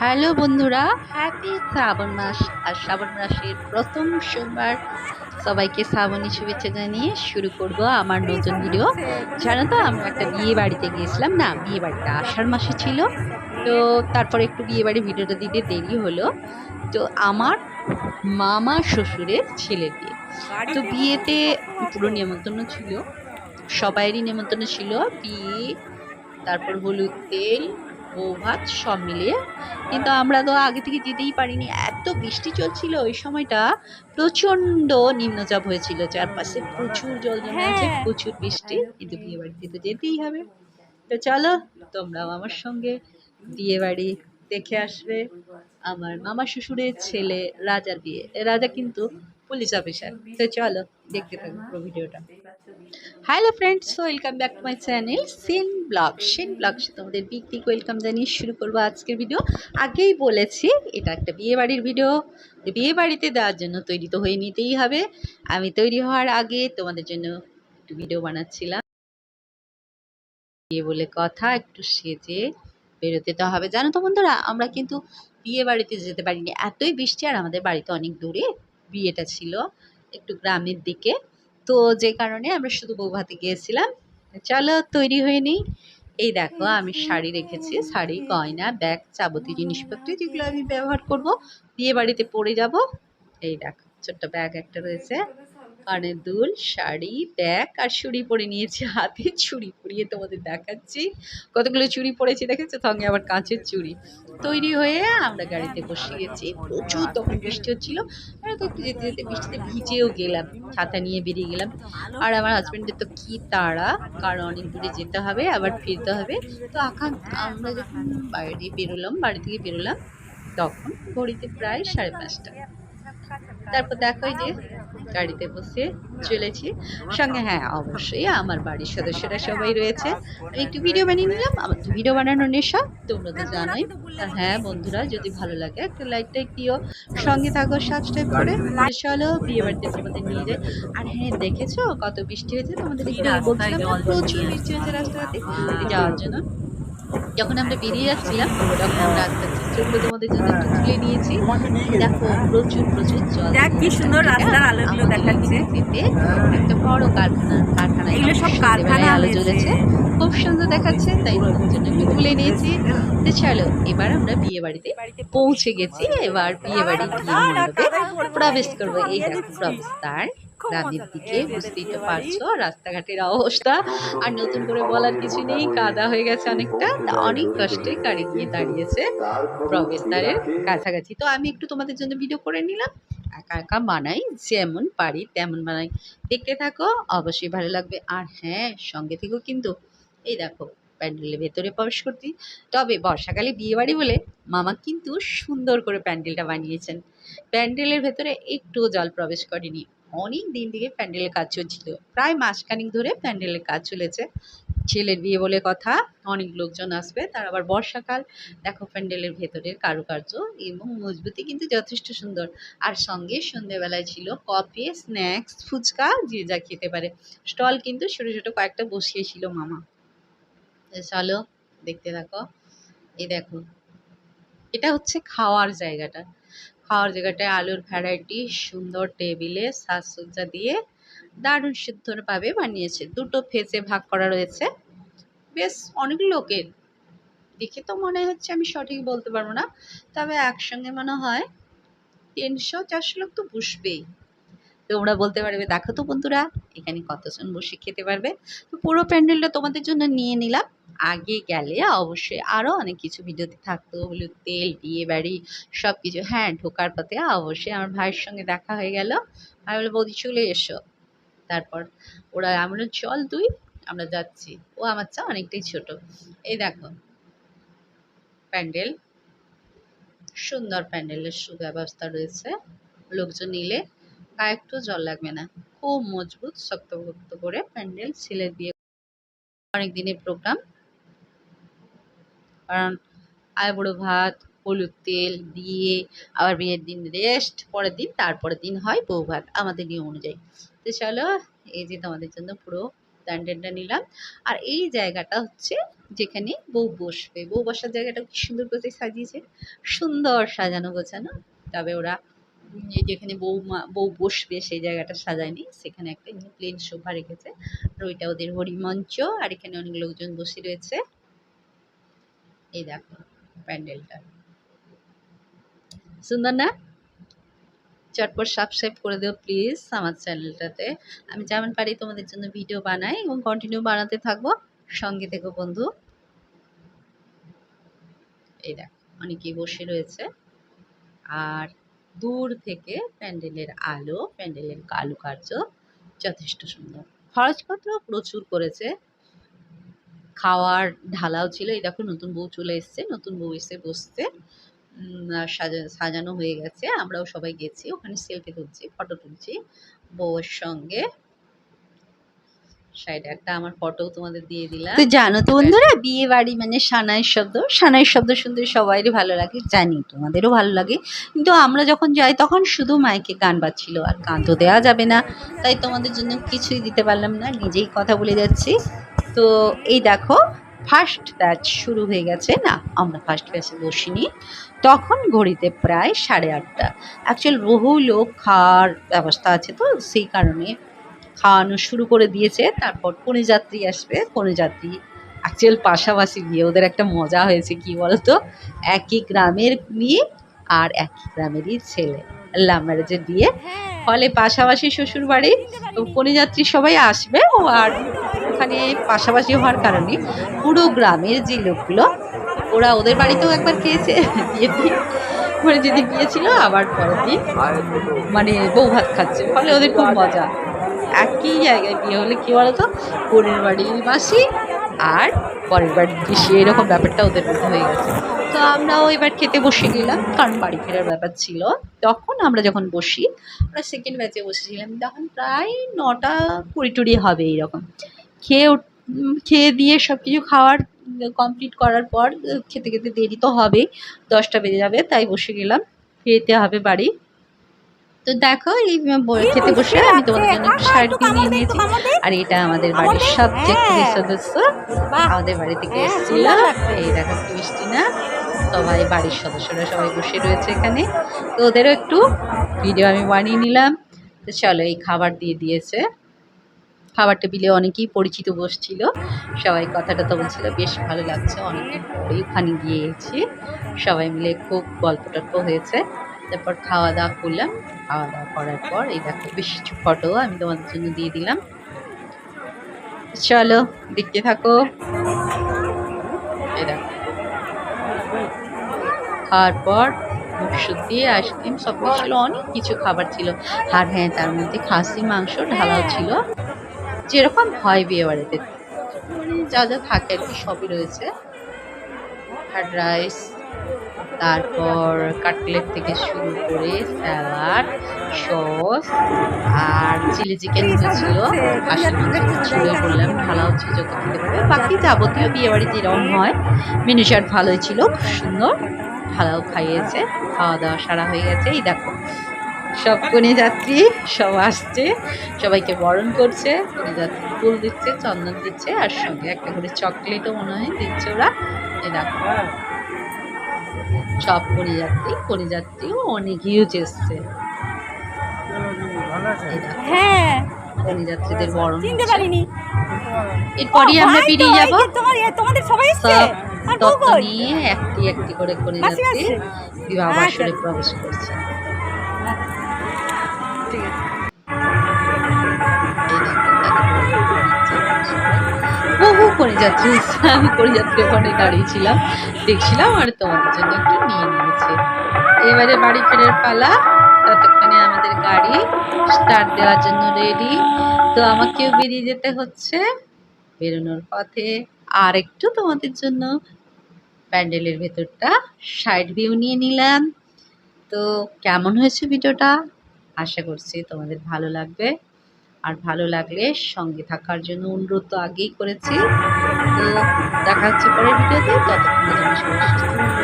Hello বন্ধুরা happy শ্রাবণ মাস। আর শ্রাবণ মাসের প্রথম সোমবার সবাইকে শ্রাবণী শুভেচ্ছা জানিয়ে শুরু করব আমার নতুন ভিডিও জানো তো, আমরা একটা বিয়ে বাড়িতে গিয়েছিলাম না, বিয়ে বাড়িটা আষাঢ় মাসে ছিল। তো তারপরে একটু বিয়ে বাড়ির ভিডিওটা দিতে দেরি হলো। তো আমার মামা শ্বশুরের ছেলের বিয়ে। তো বিয়েতে পুরো নেমন্তন্ন ছিল, সবাইয়েরই নেমন্তন্ন ছিল। বিয়ে, তারপর হলুদ তেল বউ ভাত সব মিলিয়ে। কিন্তু আমরা তো আগে থেকে যেতেই পারিনি। এত বৃষ্টি চলছিল ওই সময়টা প্রচণ্ড নিম্নচাপ হয়েছিল চারপাশে। প্রচুর জল জমে আছে হ্যাঁ। প্রচুর বৃষ্টি। কিন্তু বিয়ে বাড়িতে তো যেতেই হবে। তো চলো তোমরাও আমার সঙ্গে বিয়ে বাড়ি দেখে আসবে। আমার মামা শ্বশুরের ছেলে রাজার বিয়ে। রাজা কিন্তু পুলিশ অফিসার। তো চলো দেখতে থাকো পুরো ভিডিওটা। Hello friends welcome back to my channel Sen vlog Sen ব্লগসে তোমাদের বিগ বিগ ওয়েলকাম জানিয়ে শুরু করব আজকের ভিডিও আগেই বলেছি এটা একটা বিয়ে বাড়ির ভিডিও বিয়ে বাড়িতে দেওয়ার জন্য তৈরি তো হয়ে নিতেই হবে। আমি তৈরি হওয়ার আগে তোমাদের জন্য একটু ভিডিও বানাচ্ছিলাম। বিয়ে বলে কথা একটু সেজে বেরোতে তো হবে। জানো তো বন্ধুরা আমরা কিন্তু বিয়ে বাড়িতে যেতে পারিনি। এতই বৃষ্টি আর আমাদের বাড়িতে অনেক দূরে। বিয়েটা ছিল একটু গ্রামের দিকে। তো যে কারণে আমরা শুধু বৌভাতে গিয়েছিলাম। চলো তৈরি হয়ে নিই। এই দেখো, আমি শাড়ি রেখেছি, শাড়ি, গয়না, ব্যাগ, যাবতীয় জিনিসপত্র যেগুলো আমি ব্যবহার করব। বিয়ে বাড়িতে পরে যাব। এই দেখো, ছোট্ট ব্যাগ একটা রয়েছে। কানের দুল, শাড়ি, ব্যাগ আর চুড়ি পরে নিয়েছি, হাতে চুড়ি পরিয়ে তোমাদের দেখাচ্ছি। কতগুলো চুড়ি পরেছি দেখেছ? সঙ্গে আবার কাঁচের চুড়ি। তৈরি হয়ে আমরা গাড়িতে বসে গেছি প্রচুর তখন বৃষ্টি হচ্ছিল। তো একটু যেতে যেতে বৃষ্টিতে ভিজেও গেলাম, ছাতা নিয়ে বেরিয়ে গেলাম। আর আমার হাজব্যান্ডের তো কি তাড়া? কারণ অনেক দূরে যেতে হবে, আবার ফিরতে হবে। তো আকান আমরা যখন বাইরে বেরোলাম, বাড়ি থেকে বেরোলাম, তখন ঘড়িতে প্রায় সাড়ে পাঁচটা। তারপর দেখো যে গাড়িতে বসে চলেছি। সঙ্গে হ্যাঁ অবশ্যই আমার বাড়ির সদস্যরা সবাই রয়েছে। আমি একটু ভিডিও বানিয়ে নিলাম। আমার তো ভিডিও বানানোর নেশা তোমরা তো জানোই। হ্যাঁ বন্ধুরা যদি ভালো লাগে একটা লাইক টাইক দিও। সঙ্গে থাকো সাবস্ক্রাইব করে। চলো বিয়ে বাড়িতে তোমাদের নিয়ে যাই। আর হ্যাঁ দেখেছ কত বৃষ্টি হয়েছে? তোমাদের প্রচুর বৃষ্টি হয়েছে রাস্তাতে। যাওয়ার জন্য। যখন আমরা বেরিয়ে যাচ্ছিলাম তখন রাস্তার চিত্রগুলো তোমাদের জন্য একটু তুলে নিয়েছি দেখো প্রচুর প্রচুর জল দেখ কি সুন্দর রাস্তার আলোগুলো দেখাচ্ছে। একটা বড় কারখানা কারখানা। এগুলো সব কারখানা আলো। জ্বলেছে। খুব সুন্দর দেখাচ্ছে তাই তোমাদের জন্য একটু তুলে নিয়েছি। তো চলো এবার আমরা বিয়ে বাড়িতে পৌঁছে গেছি। এবার বিয়ে বাড়ি মণ্ডপে প্রবেশ করব এই দেখো প্রবেশদ্বার। গ্রামের দিকে বুঝতেই তো পারছ রাস্তাঘাটের অবস্থা। আর নতুন করে বলার কিছু নেই কাদা হয়ে গেছে অনেকটা। অনেক কষ্টে গাড়ি গিয়ে দাঁড়িয়েছে প্রবেশদ্বারের কাছাকাছি। তো আমি একটু তোমাদের জন্য ভিডিও করে নিলাম। একা একা বানাই যেমন পারি তেমন বানাই দেখতে থাকো অবশ্যই ভালো লাগবে। আর হ্যাঁ সঙ্গে থেকেও কিন্তু এই দেখো প্যান্ডেলের ভেতরে প্রবেশ করতে তবে বর্ষাকালে বিয়ে বাড়ি বলে মামা কিন্তু সুন্দর করে প্যান্ডেলটা বানিয়েছেন। প্যান্ডেলের ভেতরে একটুও জল প্রবেশ করেনি। অনেক দিন থেকে প্যান্ডেলের কাজ চলছিল। প্রায় মাসখানিক ধরে প্যান্ডেলের কাজ চলেছে। ছেলের বিয়ে বলে কথা, অনেক লোকজন আসবে, তার আবার বর্ষাকাল। দেখো প্যান্ডেলের ভেতরের কারুকার্য এবং মজবুতি কিন্তু যথেষ্ট সুন্দর। আর সঙ্গে সন্ধেবেলায় ছিল কফি, স্ন্যাক্স, ফুচকা, যে যা খেতে পারে। স্টল কিন্তু ছোটো ছোটো কয়েকটা বসিয়েছিল মামা। চলো, দেখতে থাকো। এই দেখো, এটা হচ্ছে খাওয়ার জায়গাটা। জায়গাটায় আলুর ভ্যারাইটি সুন্দর টেবিলে সাজসজ্জা দিয়ে দারুণ সুন্দরভাবে বানিয়েছে। দুটো ফেসে ভাগ করা রয়েছে। বেশ অনেক লোকের। দেখে তো মনে হচ্ছে আমি সঠিক বলতে পারব না। তবে একসঙ্গে মনে হয় তিনশো চারশো লোক তো বসবেই। তোমরা বলতে পারবে, দেখো তো বন্ধুরা, এখানে কতজন বসে খেতে পারবে? তো পুরো প্যান্ডেলটা তোমাদের জন্য নিয়ে নিলাম। আগে গেলে অবশ্যই আরও অনেক কিছু ভিডিওতে থাকতো। হলুদ তেল, বিয়ে বাড়ি সব কিছু হ্যাঁ ঢোকার পথে অবশ্যই আমার ভাইয়ের সঙ্গে দেখা হয়ে গেল। আমি বলে বৌদি, চলে এসো। তারপর ওরা আমরা চল তুই, আমরা যাচ্ছি। ও আমার চা অনেকটাই ছোট। এই দেখো, প্যান্ডেল। সুন্দর প্যান্ডেলের সুব্যবস্থা রয়েছে। লোকজন নিলে গায়ে একটু জল লাগবে না। খুব মজবুত শক্তপোক্ত করে প্যান্ডেল। ছেলের দিয়ে অনেক দিনের প্রোগ্রাম। কারণ আয় বুড়ো ভাত, হলুদ তেল দিয়ে আবার বিয়ের দিন রেস্ট পরের দিন, তারপরের দিন হয় বউ ভাত আমাদের নিয়ম অনুযায়ী। তো চলো, এই যে তোমাদের জন্য পুরো প্যান্ডেলটা নিলাম। আর এই জায়গাটা হচ্ছে যেখানে বউ বসবে। বউ বসার জায়গাটা কি সুন্দর করে সাজিয়েছে। সুন্দর সাজানো গোছানো। তবে ওরা যেখানে বউ বউ বসবে সেই জায়গাটা সাজায়নি। সেখানে একটা প্লেন সোফা রেখেছে। আর ওইটা ওদের হরিমঞ্চ। আর এখানে অনেক লোকজন বসে রয়েছে। এই দেখো, প্যান্ডেলটা। সুন্দর না? চটপট সাবস্ক্রাইব করে দিও প্লিজ আমার চ্যানেলটাতে। আমি যেমন পারি তোমাদের জন্য ভিডিও বানাই এবং কন্টিনিউ বানাতে থাকব। সঙ্গে থেকো বন্ধু। এই দেখো, অনেকেই বসে রয়েছে। আর দূর থেকে প্যান্ডেলের আলো, প্যান্ডেলের কারুকার্য যথেষ্ট সুন্দর। খরচপত্র প্রচুর করেছে খাওয়ার ঢালাও ছিল। এই দেখো নতুন বউ চলে এসছে নতুন বউ এসে বসছে। সাজা- সাজানো হয়ে গেছে। আমরাও সবাই গেছি ওখানে সেলফি তুলছি ফটো তুলছি বউয়ের সঙ্গে। সাইডে একটা আমার ফটো তোমাদের দিয়ে দিলাম। তো জানো তো বন্ধুরা বিয়ে বাড়ি মানে সানাইয়ের শব্দ। সানাইয়ের শব্দ শুনতে সবাইরই ভালো লাগে জানি তোমাদেরও ভালো লাগে। কিন্তু আমরা যখন যাই তখন শুধু মাইকে গান বাজছিল আর গান তো দেওয়া যাবে না। তাই তোমাদের জন্য কিছুই দিতে পারলাম না নিজেই কথা বলে যাচ্ছি। তো এই দেখো ফার্স্ট ব্যাচ শুরু হয়ে গেছে না আমরা ফার্স্ট ব্যাচে বসিনি। তখন ঘড়িতে প্রায় সাড়ে আটটা। অ্যাকচুয়াল বহু লোক খাওয়ার ব্যবস্থা আছে তো সেই কারণে খাওয়ানো শুরু করে দিয়েছে। তারপর কনে যাত্রী আসবে কনে যাত্রী অ্যাকচুয়াল পাশাপাশি বিয়ে ওদের একটা মজা হয়েছে কি বলতো? একই গ্রামের মেয়ে আর একই গ্রামেরই ছেলে। লাভ ম্যারেজের বিয়ে ফলে পাশাপাশি শ্বশুর বাড়ি তো কনেযাত্রী সবাই আসবে ও আর ওখানে পাশাপাশি হওয়ার কারণে পুরো গ্রামের যে লোকগুলো, ওরা ওদের বাড়িতেও একবার খেয়েছে মানে যেদিন বিয়ে ছিল আবার পরের দিন। মানে বউ ভাত খাচ্ছে, ফলে ওদের খুব মজা। একই জায়গায় বিয়ে হলে কি বলতো? বোনের বাড়ির মাসি আর পরের বাড়ির পিসি এরকম ব্যাপারটা ওদের মধ্যে হয়ে গেছে। তো আমরাও এবার খেতে বসে গেলাম, কারণ বাড়ি ফেরার ব্যাপার ছিল। তখন আমরা যখন বসি, আমরা সেকেন্ড ব্যাচে বসেছিলাম, তখন প্রায় নটা কুড়ি টুড়ি হবে এইরকম খেয়ে খেয়ে দিয়ে সব কিছু খাওয়ার কমপ্লিট করার পর খেতে খেতে দেরি তো হবেই দশটা বেজে যাবে তাই বসে গেলাম খেতে হবে বাড়ি। তো দেখো এই খেতে বসে আমি তোমাদের জন্য শার্ট কিনে নিয়ে নিয়েছি। আর এটা আমাদের বাড়ির সবচেয়ে প্রিয় সদস্য। আমাদের বাড়ি থেকে এসেছিল এই দেখো কি মিষ্টি না সবাই বাড়ির সদস্যরা সবাই বসে রয়েছে এখানে। তো ওদেরও একটু ভিডিও আমি বানিয়ে নিলাম। তো চলো এই খাবার দিয়ে দিয়েছে। খাবার টেবিলে অনেকেই পরিচিত বসছিল। সবাই কথাটা তো বলছিল, বেশ ভালো লাগছে, অনেকদিন পরেই ওখানে গিয়েছি। সবাই মিলে খুব গল্প টল্প হয়েছে। তারপর খাওয়া দাওয়া করলাম। খাওয়া দাওয়া করার পর এই দেখো, বেশ কিছু ফটো আমি তোমাদের জন্য দিয়ে দিলাম। চলো, দেখতে থাকো। এই দেখো। খাওয়ার পর মুখ শুদ্ধি আইসক্রিম সব কিছু ছিল, অনেক কিছু খাবার ছিল। আর হ্যাঁ তার মধ্যে খাসি মাংস ঢালাও ছিল। যেরকম হয় বিয়ে বাড়িতে। যা যা থাকে আর কি সবই রয়েছে। ফ্রাইড রাইস, তারপর কাটলেট থেকে শুরু করে স্যালাড, সস, আর চিলি চিকেন ছিল খাসি মাংস ছিল বললাম ঢালা হচ্ছে যত খেতে পারবে। বাকি যাবতীয় বিয়ে বাড়ি যেরকম হয় মেনু চার্ট ভালোই ছিল, খুব সুন্দর। ঢালাও খাইয়েছে, খাওয়া দাওয়া সারা হয়ে গেছে। এই দেখো সব কনে যাত্রী সব আসছে সবাইকে বরণ করছে কনে যাত্রী ফুল দিচ্ছে চন্দন দিচ্ছে আর সঙ্গে একটা করে চকলেটও মনে হয় দিচ্ছে ওরা। দেখো। সব কনে যাত্রী কনে যাত্রীও অনেক হিউজ এসছে। হ্যাঁ। কনে যাত্রীদের বরণ চিনতে পারিনি। এরপরই আমরা বেরিয়ে যাব। তোমাদের সবাই তত্ত্ব নিয়ে একটি একটি করে কনে যাত্রী? বিবাহ আচ্ছা, বাসরে আচ্ছা। প্রবেশ করছে। তাকে বরণ করে এসেছে। আমি পরিযাত্রী ওখানে দাঁড়িয়েছিলাম দেখছিলাম আর তোমাদের জন্য একটু নিয়ে নিয়েছি। এবারে বাড়ি ফেরার পালা, ততক্ষণে আমাদের গাড়ি, স্টার্ট দেওয়ার জন্য রেডি তো আমাকেও বেরিয়ে যেতে হচ্ছে। বেরোনোর পথে আর একটু তোমাদের জন্য প্যান্ডেলের ভেতরটা সাইড ভিউ নিয়ে নিলাম। তো কেমন হয়েছে ভিডিওটা? আশা করছি তোমাদের ভালো লাগবে। আর ভালো লাগলে সঙ্গে থাকার জন্য অনুরোধ তো আগেই করেছি তো দেখা হচ্ছে পরের ভিডিওতে ততক্ষণের জন্য সবাই সুস্থ।